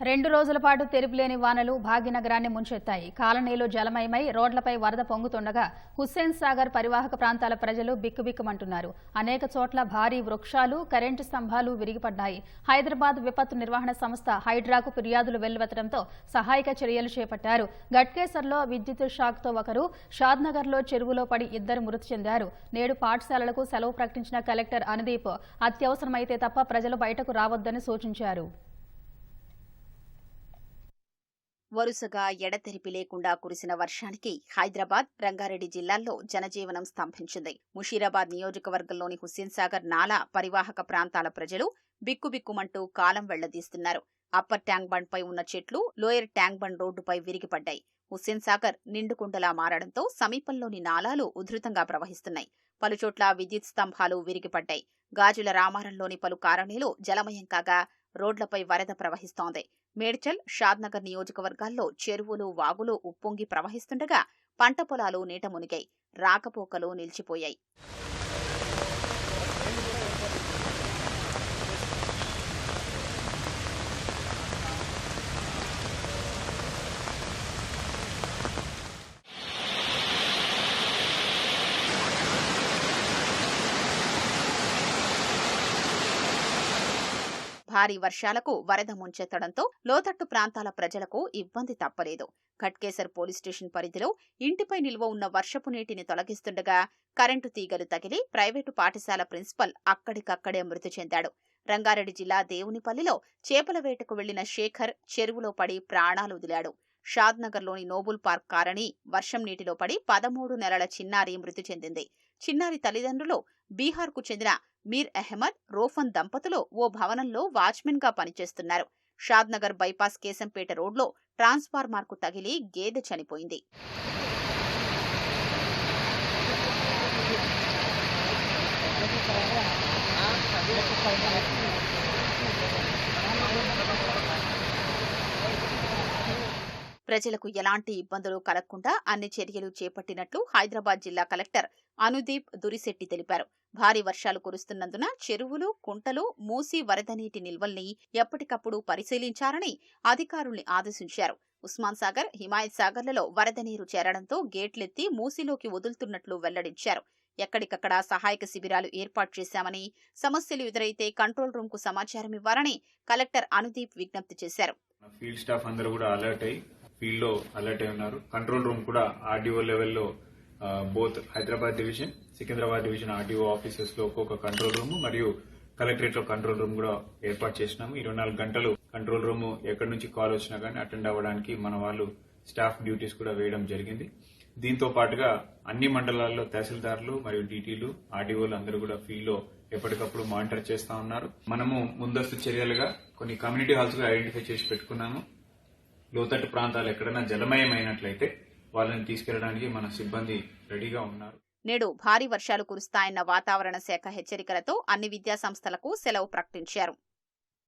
రెండు రోజుల పాటు తెరుపులేని వానలు భాగ్యనగరాన్ని ముంచెత్తాయి. కాలనీలు జలమయమై రోడ్లపై వరద పొంగుతుండగా హుస్సేన్ సాగర్ పరివాహక ప్రాంతాల ప్రజలు బిక్కుబిక్కుమంటున్నారు. అనేక చోట్ల భారీ వృక్షాలు కరెంటు స్తంభాలు విరిగిపడ్డాయి. హైదరాబాద్ విపత్తు నిర్వహణ సంస్థ హైడ్రాకు ఫిర్యాదులు వెల్లువెత్తడంతో సహాయక చర్యలు చేపట్టారు. గట్కేసర్లో విద్యుత్ షాక్తో ఒకరు షాద్నగర్లో చెరువులో పడి ఇద్దరు మృతి చెందారు. నేడు పాఠశాలలకు సెలవు ప్రకటించిన కలెక్టర్ అనుదీప్ అత్యవసరమైతే తప్ప ప్రజలు బయటకు రావద్దని సూచించారు. వరుసగా ఎడతెరిపి లేకుండా కురిసిన వర్షానికి హైదరాబాద్ రంగారెడ్డి జిల్లాల్లో జనజీవనం స్తంభించింది. ముషీరాబాద్ నియోజకవర్గంలోని హుస్సేన్ సాగర్ నాలా పరివాహక ప్రాంతాల ప్రజలు బిక్కుబిక్కుమంటూ కాలం వెళ్ళదీస్తున్నారు. అప్పర్ ట్యాంక్ బండ్ పై ఉన్న చెట్లు లోయర్ ట్యాంక్ బండ్ రోడ్డుపై విరిగిపడ్డాయి. హుస్సేన్ సాగర్ నిండుకుండలా మారడంతో సమీపంలోని నాలాలు ఉధృతంగా ప్రవహిస్తున్నాయి. పలుచోట్ల విద్యుత్ స్తంభాలు విరిగిపడ్డాయి. గాజుల రామారంలోని పలు కాలనీలు జలమయం కాగా రోడ్లపై వరద ప్రవహిస్తోంది. మేడ్చల్ షాద్నగర్ నియోజకవర్గాల్లో చెరువులు వాగులు ఉప్పొంగి ప్రవహిస్తుండగా పంట పొలాలు నీట మునిగాయి. రాకపోకలు నిలిచిపోయాయి. భారీ వర్షాలకు వరద ముంచెత్తడంతో లోతట్టు ప్రాంతాల ప్రజలకు ఇబ్బంది తప్పలేదు. ఘట్కేసర్ పోలీస్ స్టేషన్ పరిధిలో ఇంటిపై నిల్వ ఉన్న వర్షపు నీటిని తొలగిస్తుండగా కరెంటు తీగలు తగిలి ప్రైవేటు పాఠశాల ప్రిన్సిపల్ అక్కడికక్కడే మృతి చెందాడు. రంగారెడ్డి జిల్లా దేవునిపల్లిలో చేపల వేటకు వెళ్ళిన శేఖర్ చెరువులో పడి ప్రాణాలు వదిలాడు. షాద్నగర్లోని నోబుల్ పార్క్ కారణి వర్షం నీటిలో పడి పదమూడు నెలల చిన్నారి మృతి చెందింది. చిన్నారి తల్లిదండ్రులు బీహార్కు చెందిన మీర్ అహ్మద్ రోఫన్ దంపతులు ఓ భవనంలో వాచ్మెన్గా పనిచేస్తున్నారు షాద్నగర్ బైపాస్ కేశంపేట రోడ్లో ట్రాన్స్ఫార్మర్కు తగిలి గేదె చనిపోయింది. ప్రజలకు ఎలాంటి ఇబ్బందులు కలగకుండా అన్ని చర్యలు చేపట్టినట్లు హైదరాబాద్ జిల్లా కలెక్టర్ అనుదీప్ దురిశెట్టి తెలిపారు. భారీ వర్షాలు కురుస్తున్నందున చెరువులు కుంటలు మూసి వరద నీటి నిల్వల్ని ఎప్పటికప్పుడు పరిశీలించాలని అధికారుల్ని ఆదేశించారు. ఉస్మాన్ సాగర్ హిమాయత్ సాగర్లలో వరద నీరు చేరడంతో గేట్లెత్తి మూసిలోకి వదులుతున్నట్లు వెల్లడించారు. ఎక్కడికక్కడ సహాయక శిబిరాలు ఏర్పాటు చేశామని సమస్యలు ఎదురైతే కంట్రోల్ రూమ్కు సమాచారం ఇవ్వాలని కలెక్టర్ అనుదీప్ విజ్ఞప్తి చేశారు. ఫీల్డ్ స్టాఫ్ అందరూ కూడా అలర్ట్ అయ్యి ఫీల్డ్లో అలర్ట్ అయి ఉన్నారు. కంట్రోల్ రూమ్ కూడా ఆర్డీఓ లెవెల్లో both Hyderabad division Secunderabad division RDO ఆఫీసెస్లో ఒక్కొక్క కంట్రోల్ రూమ్ మరియు కలెక్టరేట్లో కంట్రోల్ రూమ్ కూడా ఏర్పాటు చేసినాము. ఇరవై నాలుగు గంటలు కంట్రోల్ రూమ్ ఎక్కడి నుంచి కాల్ వచ్చినా కానీ అటెండ్ అవ్వడానికి మన వాళ్ళు స్టాఫ్ డ్యూటీస్ కూడా వేయడం జరిగింది. దీంతో పాటుగా అన్ని మండలాల్లో తహసీల్దార్లు మరియు డీటీలు ఆర్డీఓలు అందరూ కూడా ఫీల్డ్లో ఎప్పటికప్పుడు మానిటర్ చేస్తా ఉన్నారు. మనము ముందస్తు చర్యలుగా కొన్ని కమ్యూనిటీ హాల్స్గా ఐడెంటిఫై చేసి పెట్టుకున్నాము. లోతట్టు ప్రాంతాలు ఎక్కడైనా జలమయమైనట్లయితే వాళ్ళని తీసుకెళ్ళడానికి మన సిబ్బంది రెడీగా ఉన్నారు. నేడు భారీ వర్షాలు కురుస్తాయన్న వాతావరణ శాఖ హెచ్చరికలతో అన్ని విద్యాసంస్థలకు సెలవు ప్రకటించారు.